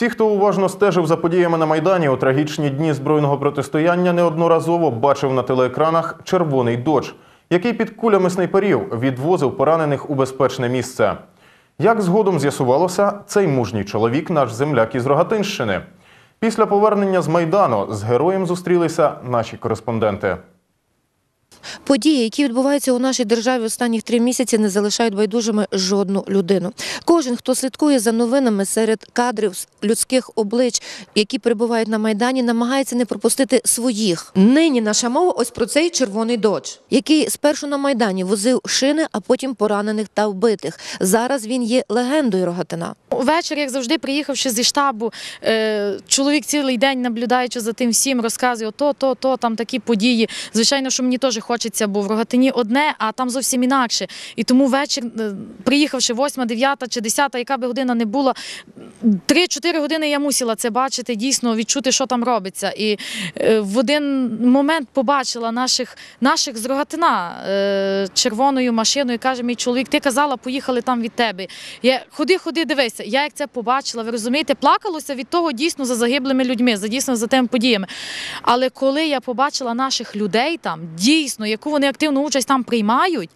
Всі, хто уважно стежив за подіями на майдані у трагічні дні збройного протистояння, неодноразово бачив на телеекранах червоний додж, який під кулями снайперів відвозив поранених у безпечне місце. Як згодом з'ясувалося, цей мужній чоловік наш земляк із Рогатинщини. Після повернення з майдану з героєм зустрілися наші кореспонденти. Події, які відбуваються у нашій державі останніх три місяці, не залишають байдужими жодну людину. Кожен, хто слідкує за новинами серед кадрів людських облич, які перебувають на майдані, намагається не пропустити своїх. Нині наша мова ось про цей червоний додж, який спершу на майдані возив шини, а потім поранених та вбитих. Зараз він є легендою Рогатина. Ввечері, як завжди, приїхавши зі штабу, е, чоловік цілий день наблюдаючи за тим всім, розказує то, то, то, там такі події. Звичайно, що мені теж хочеться, бо в Рогатині одне, а там зовсім інакше. І тому вечір, е, приїхавши 8, 9 чи 10, яка би година не була, 3-4 години я мусила це бачити, дійсно відчути, що там робиться. І е, в один момент побачила наших, наших з Рогатина е, червоною машиною. Каже, мій чоловік, ти казала, поїхали там від тебе. Я ходи, ходи, дивися. Я як це побачила, ви розумієте, плакалося від того дійсно за загиблими людьми, за дійсно за тими подіями. Але коли я побачила наших людей там, дійсно, яку вони активну участь там приймають,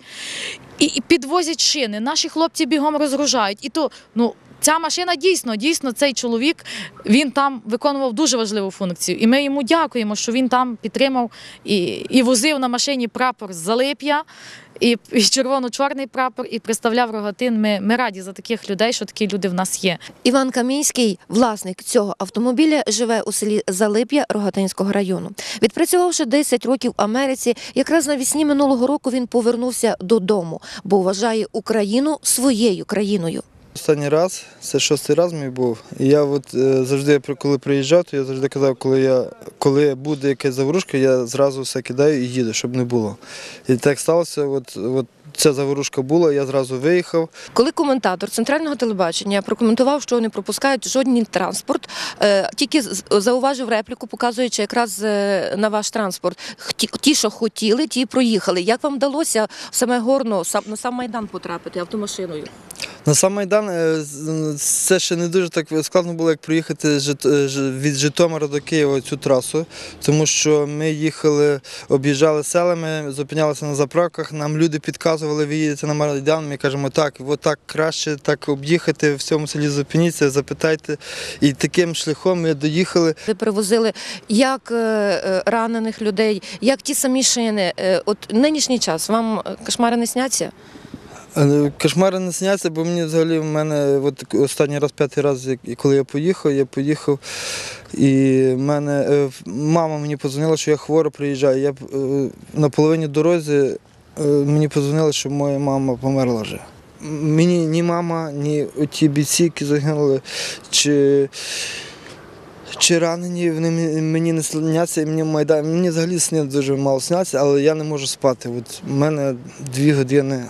і, і підвозять шини, наші хлопці бігом розгружають. І то, ну. Ця машина дійсно, дійсно, цей чоловік він там виконував дуже важливу функцію. І ми йому дякуємо, що він там підтримав і, і возив на машині прапор з Залип'я, і, і червоно-чорний прапор, і представляв рогатин. Ми, ми раді за таких людей, що такі люди в нас є. Іван Камінський, власник цього автомобіля, живе у селі Залип'я Рогатинського району. Відпрацювавши 10 років в Америці, якраз навесні минулого року він повернувся додому, бо вважає Україну своєю країною. Останній раз, це шостий раз мій був. Я от е, завжди, коли приїжджав, то я завжди казав, коли я коли буде якась заворушка, я зразу все кидаю і їду, щоб не було. І так сталося, от, от ця заворушка була, я зразу виїхав. Коли коментатор центрального телебачення прокоментував, що не пропускають жодний транспорт, е, тільки зауважив репліку, показуючи якраз е, на ваш транспорт. Ті, що хотіли, ті проїхали. Як вам вдалося саме горно на сам майдан потрапити автомашиною? На сам Майдан е, це ще не дуже так складно було, як проїхати е, від Житомира до Києва цю трасу, тому що ми їхали, об'їжджали селами, зупинялися на заправках, нам люди підказували, ви на Майдан, ми кажемо, так, от так краще так об'їхати, в цьому селі зупиніться, запитайте. І таким шляхом ми доїхали. Ви привозили як е, ранених людей, як ті самі шини. От нинішній час вам кошмари не сняться? Е, Кошмари не сняться, бо мені взагалі в мене от останній раз, п'ятий раз, коли я поїхав, я поїхав, і мене е, мама мені подзвонила, що я хвора приїжджаю. Я е, на половині дорозі е, мені подзвонили, що моя мама померла вже. Мені ні мама, ні ті бійці, які загинули, чи, чи ранені, вони мені не сняться, і мені майдан. Мені взагалі сни дуже мало сняться, але я не можу спати. От у мене дві години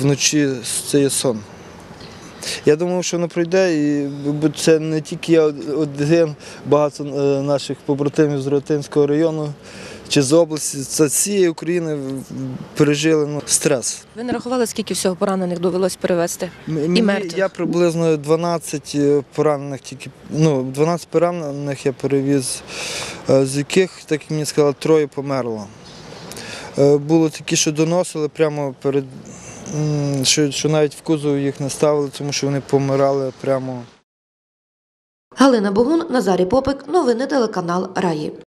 вночі це є сон. Я думав, що воно пройде, і це не тільки я один, багато е, наших побратимів з Ротинського району чи з області, це цієї України пережили ну, стрес. Ви не рахували, скільки всього поранених довелось перевезти? Мені- мертвих? Я приблизно 12 поранених тільки, ну, 12 поранених я перевіз, е, з яких, так як мені сказали, троє померло. Е, Було такі, що доносили прямо перед, що, що навіть в кузов їх не ставили, тому що вони помирали прямо. Галина Богун, Назарій Попик, новини телеканал Раї.